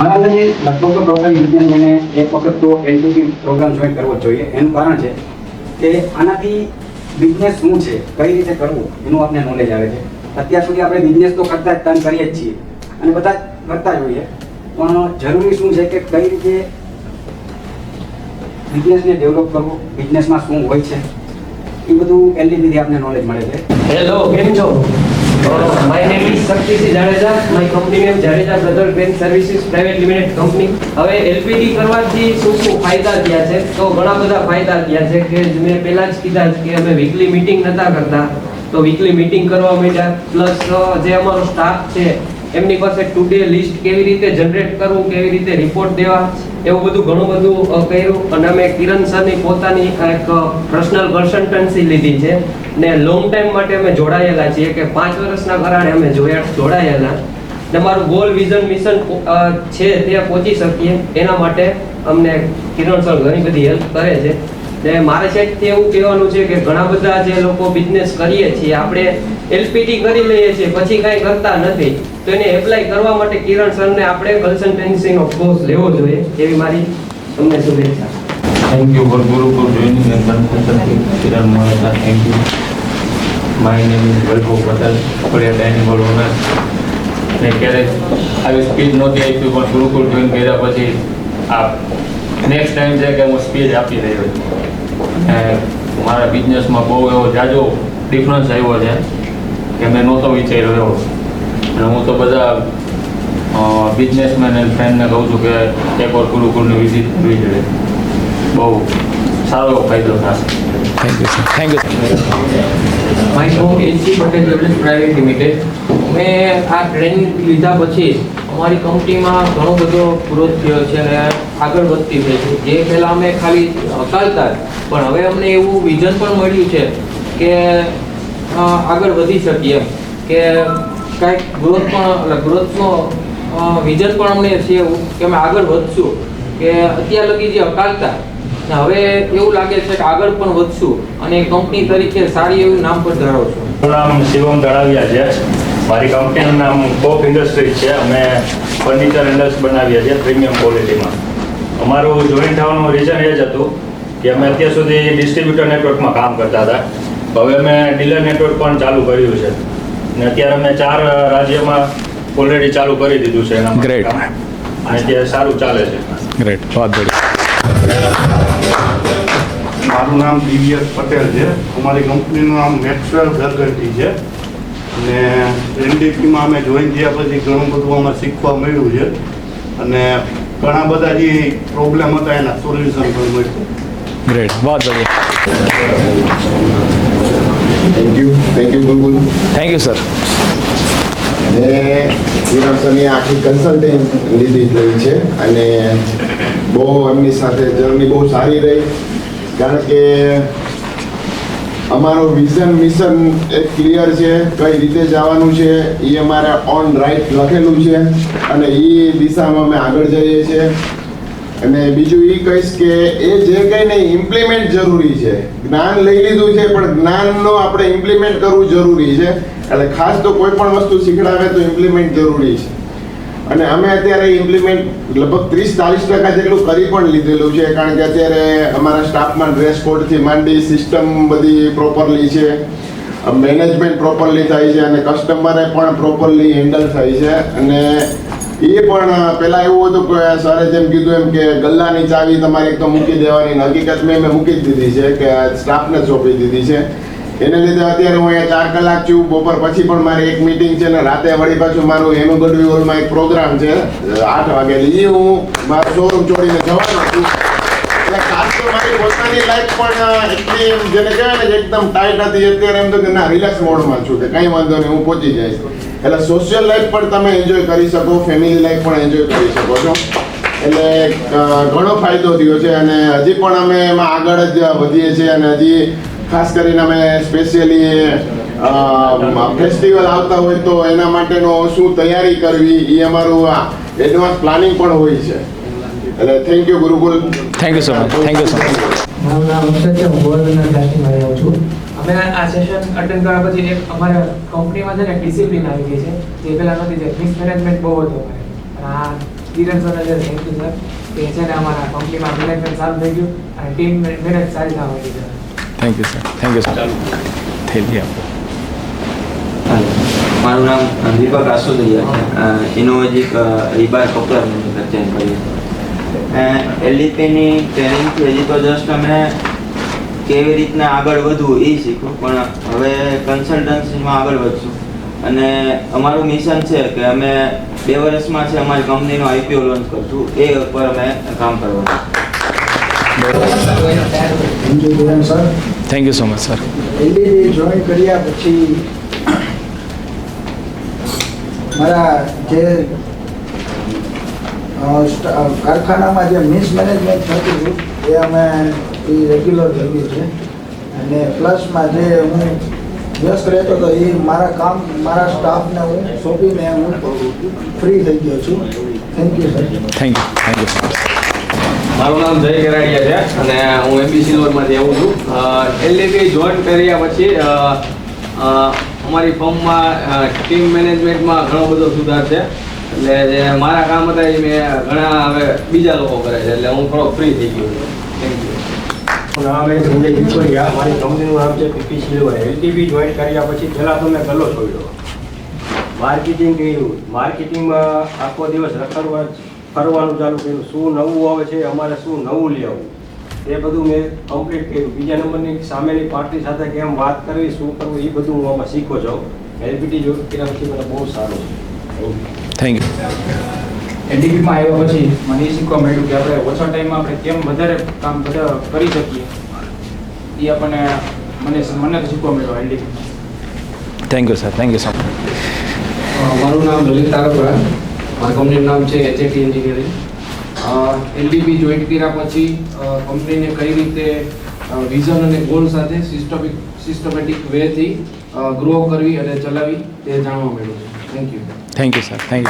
મારા લગભગ પ્રોગ્રામ મને એક વખત તો એનટીપી પ્રોગ્રામ જોઈન કરવો જોઈએ. એનું કારણ છે કે આનાથી બિઝનેસ શું છે, કઈ રીતે કરવું, એનું આપણને નોલેજ આવે છે. અત્યાર સુધી આપણે બિઝનેસ તો કરતા જ તન કરીએ જ છીએ. અને બધા જ કરતા જ હોઈએ પણ જરૂરી શું છે કે કઈ રીતે બિઝનેસને ડેવલપ કરવું બિઝનેસમાં શું હોય છે, એ બધું એલટીપીથી આપણને નોલેજ મળે છે. હેલો કેમ છો? My name is Shaktisinh Jadeja. My company name Jadeja brother બેન સર્વિસીસ પ્રાઇવેટ લિમિટેડ કંપની હવે એલપીડી કરવાથી શું શું ફાયદા થયા છે? તો ઘણા બધા ફાયદા થયા છે કે મેં પહેલા જ કીધા કે અમે વીકલી મીટિંગ નતા કરતા. તો વીકલી મીટિંગ કરવા માંડ્યા. પ્લસ જે અમારો સ્ટાફ છે, એમની પાસે ટુડે લિસ્ટ કેવી રીતે જનરેટ કરવું, કેવી રીતે રિપોર્ટ દેવા. એવું બધું ઘણું બધું કર્યું. અને અમે કિરણ સરની પોતાની એક પર્સનલ કન્સલ્ટન્સી લીધી છે. ને લોંગ ટાઈમ માટે અમે જોડાયેલા છીએ કે પાંચ વર્ષના કરાણે અમે જોયા, જોડાયેલા. ને મારું ગોલ વિઝન મિશન છે તે પહોંચી શકીએ. એના માટે અમને કિરણ સર ઘણી બધી હેલ્પ કરે છે. ને મારે સાઈડથી એવું કહેવાનું છે કે ઘણા બધા જે લોકો બિઝનેસ કરીએ છીએ આપણે એલપીટી કરી લઈએ છીએ પછી કાંઈ કરતા નથી તો એને એપ્લાય કરવા માટે કિરણ સરને આપણે કન્સલ્ટન્સીનો કોર્સ લેવો જોઈએ એવી મારી તમને શુભેચ્છા thank you for Guru for joining and consulting Kiran Mohata. Thank you. My name is Vaibhav Patel, Korea Dining Hall owner. ને ક્યારેક આવી સ્પીચ નહોતી આપી પણ ગુરુકુળ જોઈન કર્યા પછી આ નેક્સ્ટ ટાઈમ છે કે હું સ્પીચ આપી રહ્યો છું અને મારા બિઝનેસમાં બહુ એવો જાજો ડિફરન્સ આવ્યો છે કે મેં નહોતો વિચાર્યો એવો. અને હું તો બધા બિઝનેસમેન એન્ડ ફ્રેન્ડને કહું છું કે એકવાર ગુરુકુળની વિઝિટ કરવી જોઈએ. બહુ સારો એવો ફાયદો થશે. Thank you sir thank you my home HC Patel develop private limited. મેં આ ટ્રેનિંગ લીધા પછી અમારી કંપનીમાં ઘણો બધો ગ્રોથ થયો છે અને આગળ વધતી થઈ છે. જે પહેલાં અમે ખાલી હકાલતા પણ હવે અમને એવું વિઝન પણ મળ્યું છે કે આગળ વધી શકીએ કે કાંઈક ગ્રોથ પણ ગ્રોથનો વિઝન પણ અમને છે એવું કે અમે આગળ વધશું. કે અત્યાર લગી જે હકાલતા હવે એવું લાગે છે કે આગળ પણ વધશું. અને કંપની તરીકે સારી એવું નામ પણ ધરાવશું નામ શિવમ ધરાવ્યા છે. મારી કંપનીનું નામ કોક ઇન્ડસ્ટ્રીઝ છે. અમે ફર્નિચર ઇન્ડસ્ટ્રી બનાવીએ છીએ પ્રીમિયમ ક્વોલિટીમાં અમારું જોઈન્ટ થવાનું રીઝન એ જ હતું કે અમે અત્યાર સુધી ડિસ્ટ્રીબ્યુટર નેટવર્કમાં કામ કરતા હતા. હવે અમે ડીલર નેટવર્ક પણ ચાલુ કર્યું છે. ને અત્યારે અમે ચાર રાજ્યમાં ઓલરેડી ચાલુ કરી દીધું છે એના ગ્રેટ અને અત્યારે સારું ચાલે છે. ગ્રેટ વાત મારું નામ દિવ્યસ પટેલ છે. અમારી કંપનીનું નામ મેક્સવેલ ઘરઘંટી છે. અને એનડીપીમાં અમે જોઈન થયા પછી ઘણું બધું અમે શીખવા મળ્યું છે. અને ઘણા બધા જે પ્રોબ્લેમ હતા એના સોલ્યુશન પણ મળ્યું. ગ્રેટ બહુ બઢિયા થેન્ક યુ થેન્ક યુ ગુલગુલ થેન્ક યુ સર અને વિરામસરની આખી કન્સલ્ટન્ટ લીધી રહી છે. અને બહુ એમની સાથે જર્ની બહુ સારી રહી. કારણ કે અમારો વિઝન મિશન એક ક્લિયર છે, કઈ રીતે જવાનું છે એ અમારે ઓન રાઈટ લખેલું છે, અને એ દિશામાં અમે આગળ જઈએ છીએ. અને બીજું એ કહીશ કે એ જે કંઈ નહીં ઇમ્પ્લિમેન્ટ જરૂરી છે. જ્ઞાન લઈ લીધું છે, પણ જ્ઞાનનો આપણે ઇમ્પ્લિમેન્ટ કરવું જરૂરી છે. એટલે ખાસ તો કોઈ પણ વસ્તુ શીખડાવે તો ઇમ્પ્લિમેન્ટ જરૂરી છે. અને અમે અત્યારે ઇમ્પ્લિમેન્ટ લગભગ ત્રીસ ચાલીસ ટકા જેટલું કરી પણ લીધેલું છે, કારણ કે અત્યારે અમારા સ્ટાફમાં ડ્રેસ કોડથી માંડી સિસ્ટમ બધી પ્રોપરલી છે. મેનેજમેન્ટ પ્રોપરલી થાય છે અને કસ્ટમરે પણ પ્રોપરલી હેન્ડલ થાય છે. અને એ પણ પેલા એવું હતું કે સરે જેમ કીધું એમ કે ગલ્લાની ચાવી તમારે એક તો મૂકી દેવાની હકીકત મેં મૂકી જ દીધી છે કે સ્ટાફને સોંપી દીધી છે. એને લીધે અત્યારે હું ચાર કલાક છું. બપોર પછી પણ મારે એક મિટિંગ છે ને રાતે વળી પાછું મારું એનું ગઢવી હોલમાં એક પ્રોગ્રામ છે. આઠ વાગે એ હું. મારો શોરૂમ છોડીને જવાનો છું. એટલે ખાસ મારી પોતાની લાઈફ પણ એટલી જેને કહેવાય એકદમ ટાઈટ હતી એમ તો કે ના રિલેક્સ મોડમાં છું કંઈ વાંધો નહીં, હું પહોંચી જઈશ. એટલે સોશિયલ લાઈફ પણ તમે એન્જોય કરી શકો ફેમિલી લાઈફ પણ એન્જોય કરી શકો છો. એટલે ઘણો ફાયદો થયો છે અને હજી પણ અમે એમાં આગળ જ વધીએ છીએ અને હજી ખાસ કરીને અમે સ્પેશિયલી ફેસ્ટિવલ આવતા હોય તો એના માટેનો શું તૈયારી કરવી એ અમારું એડવાન્સ પ્લાનિંગ પણ હોય છે. એટલે thank you Gurukul. Thank you so much thank you so much મારું નામ અક્ષર છે. હું ગોવર્ધનગર ક્લાસમાં આવ્યો છું. અમે આ સેશન અટેન્ડ કર્યા પછી એક અમારા કંપનીમાં છે ને ડિસિપ્લિન આવી ગઈ છે. જે પહેલાં નથી જે મિસમેનેજમેન્ટ બહુ હતો અમારે. આ કિરણ સર જે થેન્ક યુ સર કે છે ને અમારા કંપનીમાં મેનેજમેન્ટ સારું થઈ ગયું અને ટીમ મેનેજ સારી થવા મળી છે. Thank you sir thank you sir thank you મારું નામ દીપક આસુદરિયા છે. ઇનોવેજિક રીબાર કપલર મેન્યુફેક્ચરિંગ કરીએ એલડીપીની ટ્રેનિંગથી હજી તો જસ્ટ અમે કેવી રીતના આગળ વધવું એ શીખવું પણ હવે કન્સલ્ટન્સીમાં આગળ વધશું. અને અમારું મિશન છે કે અમે બે વર્ષમાં છે અમારી કંપનીનો આઈપીઓ લોન્ચ કરશું એ ઉપર અમે કામ કરવાનું. Thank you sir thank you so much sir join કર્યા પછી મારા જે કારખાનામાં જે મિસમેનેજમેન્ટ થતું હતું એ અમે એ રેગ્યુલર કર્યું છે અને પ્લસમાં જે હું વ્યસ્ત રહેતો હતો એ મારા કામ મારા સ્ટાફને હું સોંપીને હું ફ્રી થઈ ગયો છું. Thank you sir thank you thank you મારું નામ જય ગરાડિયા છે અને હું એમબી સિલ્વરમાંથી આવું છું. એલડીપી જોઈન કર્યા પછી અમારી ફર્મમાં ટીમ મેનેજમેન્ટમાં ઘણો બધો સુધાર છે. એટલે જે મારા કામ હતા એ મેં ઘણા હવે બીજા લોકો કરે છે, એટલે હું થોડો ફ્રી થઈ ગયો છું. થેન્ક યુ મારી કંપનીનું નામ છે પીપી સિલ્વર એલટીબી જોઈન કર્યા પછી પહેલાં તો મેં ગલ્લો છોડ્યો. માર્કેટિંગ કર્યું. માર્કેટિંગમાં આખો દિવસ રખડવા ફરવાનું ચાલુ કર્યું. શું નવું આવે છે? અમારે શું નવું લઈ આવવું એ બધું મેં કમ્પ્લીટ કર્યું. બીજા નંબરની સામેની પાર્ટી સાથે કેમ વાત કરવી શું કરવું એ બધું હું આમાં શીખો જાઉં એલપીટી જોઈન કર્યા પછી મને બહુ સારું છે. થેન્ક યુ એનડીપીમાં આવ્યા પછી મને એ શીખવા મળ્યું કે આપણે ઓછા ટાઈમમાં આપણે કેમ વધારે કામ બધા કરી શકીએ. એ આપણને મને મને શીખવા મળ્યો LDP thank you sir thank you so much મારું નામ લલિત તારપરા મારા કંપનીનું નામ છે એચએટી એન્જિનિયરિંગ એલડીપી જોઈન્ટ કર્યા પછી કંપનીને કઈ રીતે વિઝન અને ગોલ સાથે સિસ્ટમિક સિસ્ટમેટિક વેથી ગ્રો કરવી અને ચલાવી તે જાણવા મળ્યું છે. Thank you thank you sir thank you